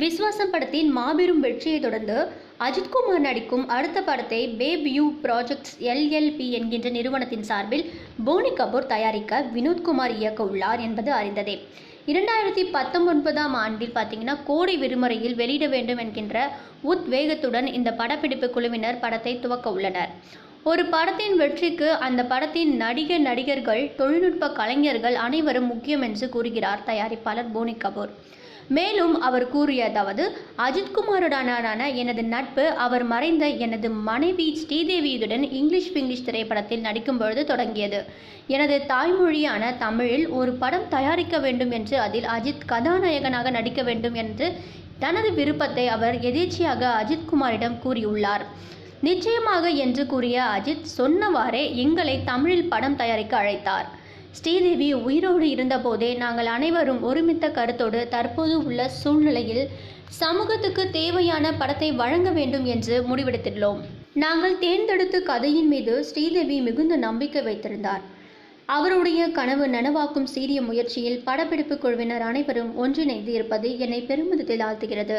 விஸ்வாசம் படத்தின் மாபெரும் வெற்றியை தொடர்ந்து அஜித்குமார் நடிக்கும் அடுத்த படத்தை பேப் யூ ப்ராஜெக்ட்ஸ் எல்எல்பி என்கின்ற நிறுவனத்தின் சார்பில் போனி கபூர் தயாரிக்க வினோத்குமார் இயக்க உள்ளார் என்பது அறிந்ததே. இரண்டாயிரத்தி பத்தொன்பதாம் ஆண்டில் பார்த்தீங்கன்னா கோடை விடுமுறையில் வெளியிட வேண்டும் என்கின்ற உத்வேகத்துடன் இந்த படப்பிடிப்பு குழுவினர் படத்தை துவக்க உள்ளனர். ஒரு படத்தின் வெற்றிக்கு அந்த படத்தின் நடிகர் நடிகர்கள் தொழில்நுட்ப கலைஞர்கள் அனைவரும் முக்கியம் என்று கூறுகிறார் தயாரிப்பாளர் போனி கபூர். மேலும் அவர் கூறியதாவது அஜித்குமாருடனான எனது நட்பு அவர் மறைந்த எனது மனைவி ஸ்ரீதேவியுடன் இங்கிலீஷ் பிங்கிலீஷ் திரைப்படத்தில் நடிக்கும் பொழுது தொடங்கியது. எனது தாய்மொழியான தமிழில் ஒரு படம் தயாரிக்க வேண்டும் என்று அதில் அஜித் கதாநாயகனாக நடிக்க வேண்டும் என்று தனது விருப்பத்தை அவர் எதேச்சியாக அஜித்குமாரிடம் கூறியுள்ளார். நிச்சயமாக என்று கூறிய அஜித் சொன்னவாறே எங்களை தமிழில் படம் தயாரிக்க அழைத்தார். ஸ்ரீதேவி உயிரோடு இருந்தபோதே நாங்கள் அனைவரும் ஒருமித்த கருத்தோடு தற்போது உள்ள சூழ்நிலையில் சமூகத்துக்கு தேவையான படத்தை வழங்க வேண்டும் என்று முடிவெடுத்துள்ளோம். நாங்கள் தேர்ந்தெடுத்த கதையின் மீது ஸ்ரீதேவி மிகுந்த நம்பிக்கை வைத்திருந்தார். அவருடைய கனவு நனவாக்கும் சீரிய முயற்சியில் படப்பிடிப்பு குழுவினர் அனைவரும் ஒன்றிணைந்து இருப்பது என்னை பெருமிதத்தில் ஆழ்த்துகிறது.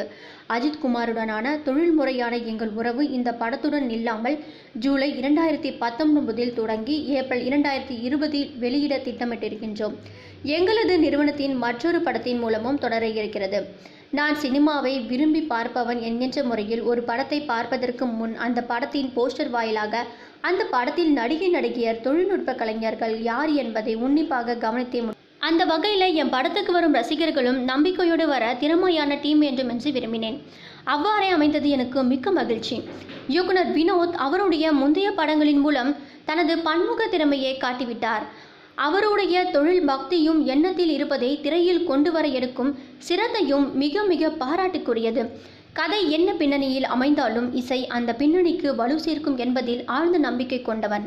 அஜித் குமாருடனான தொழில்முறையான எங்கள் உறவு இந்த படத்துடன் இல்லாமல் ஜூலை இரண்டாயிரத்தி பத்தொன்பதில் தொடங்கி ஏப்ரல் இரண்டாயிரத்தி இருபதில் வெளியிட திட்டமிட்டிருக்கின்றோம். எங்களது நிறுவனத்தின் மற்றொரு படத்தின் மூலமும் தொடர இருக்கிறது. நான் சினிமாவை விரும்பி பார்ப்பவன் என்கின்ற முறையில் ஒரு படத்தை பார்ப்பதற்கு முன் அந்த படத்தின் போஸ்டர் வாயிலாக அந்த படத்தில் நடிகை நடிகையர் தொழில்நுட்ப கலைஞர்கள் யார் என்பதை உன்னிப்பாக கவனித்தே அந்த வகையில் என் படத்துக்கு வரும் ரசிகர்களும் நம்பிக்கையோடு வர திறமையான டீம் வேண்டும் என்று விரும்பினேன். அவ்வாறே அமைந்தது எனக்கு மிக்க மகிழ்ச்சி. இயக்குனர் வினோத் அவருடைய முந்தைய படங்களின் மூலம் தனது பன்முக திறமையை காட்டிவிட்டார். அவருடைய தொழில் பக்தியும் எண்ணத்தில் இருப்பதை திரையில் கொண்டு வர எடுக்கும் சிரத்தையும் மிக மிக பாராட்டுக்குரியது. கதை என்ன பின்னணியில் அமைந்தாலும் இசை அந்த பின்னணிக்கு வலு சேர்க்கும் என்பதில் ஆழ்ந்த நம்பிக்கை கொண்டவன்.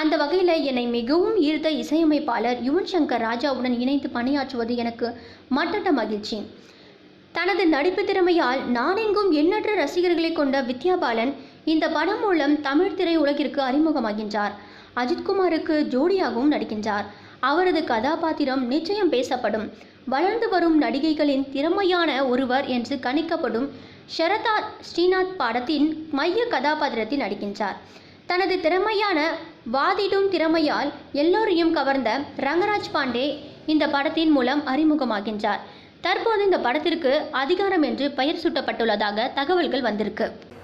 அந்த வகையில் என்னை மிகவும் ஈர்த்த இசையமைப்பாளர் யுவன் சங்கர் ராஜாவுடன் இணைந்து பணியாற்றுவது எனக்கு மட்டற்ற மகிழ்ச்சி. தனது நடிப்பு திறமையால் நானெங்கும் எண்ணற்ற ரசிகர்களை கொண்ட வித்யா பாலன் இந்த படம் மூலம் தமிழ் திரை உலகிற்கு அறிமுகமாகின்றார் அஜித்குமாருக்கு ஜோடியாகவும் நடிக்கின்றார். அவரது கதாபாத்திரம் நிச்சயம் பேசப்படும். வளர்ந்து வரும் நடிகைகளின் திறமையான ஒருவர் என்று கணிக்கப்படும் ஷரதா ஸ்ரீநாத் படத்தின் மைய கதாபாத்திரத்தில் நடிக்கின்றார். தனது திறமையான வாதிடும் திறமையால் எல்லோரையும் கவர்ந்த ரங்கராஜ் பாண்டே இந்த படத்தின் மூலம் அறிமுகமாகின்றார். தற்போது இந்த படத்திற்கு அதிகாரம் என்று பெயர் சூட்டப்பட்டுள்ளதாக தகவல்கள் வந்திருக்கு.